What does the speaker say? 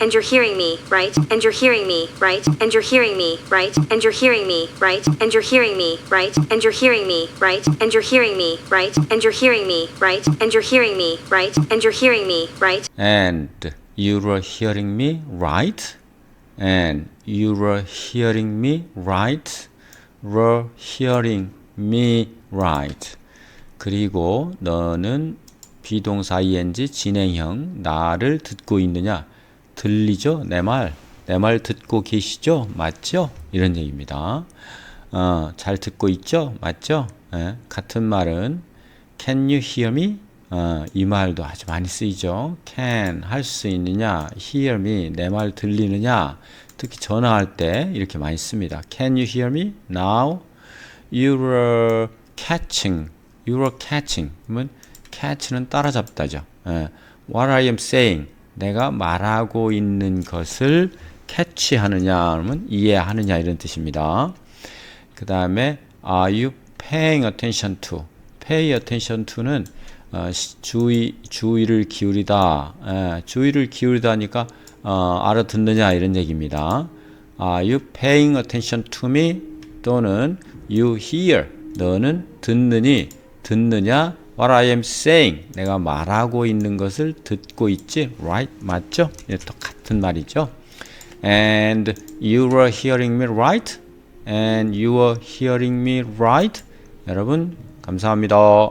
And you're hearing me, right? And you're hearing me, right? And you're hearing me, right? And you're hearing me, right? And you're hearing me, right? And you're hearing me, right? And you're hearing me, right? And you're hearing me, right? And you're hearing me, right? And you're hearing me, right? And you're hearing me right? And you're hearing me right? You're hearing me right. 그리고 너는 비동사 ing 진행형 나를 듣고 있느냐? 들리죠? 내 말. 내 말 듣고 계시죠? 맞죠? 이런 얘기입니다. 어, 잘 듣고 있죠? 맞죠? 예, 같은 말은 Can you hear me? 어, 이 말도 아주 많이 쓰이죠. Can 할 수 있느냐? Hear me 내 말 들리느냐? 특히 전화할 때 이렇게 많이 씁니다. Can you hear me? Now you're catching. You're catching. 그러면 catch는 따라잡다죠. 예. What I am saying. 내가 말하고 있는 것을 캐치하느냐 그러면 이해하느냐 이런 뜻입니다. 그 다음에 Are you paying attention to? Pay attention to는 어, 시- 주의 주의를 기울이다. 예, 주의를 기울이다니까 어, 알아듣느냐 이런 얘기입니다. Are you paying attention to me? 또는 you hear 너는 듣느니 듣느냐? What I am saying 내가 말하고 있는 것을 듣고 있지, right? 맞죠? 예, 똑같은 말이죠. And you are hearing me right? And you are hearing me right? 여러분 감사합니다.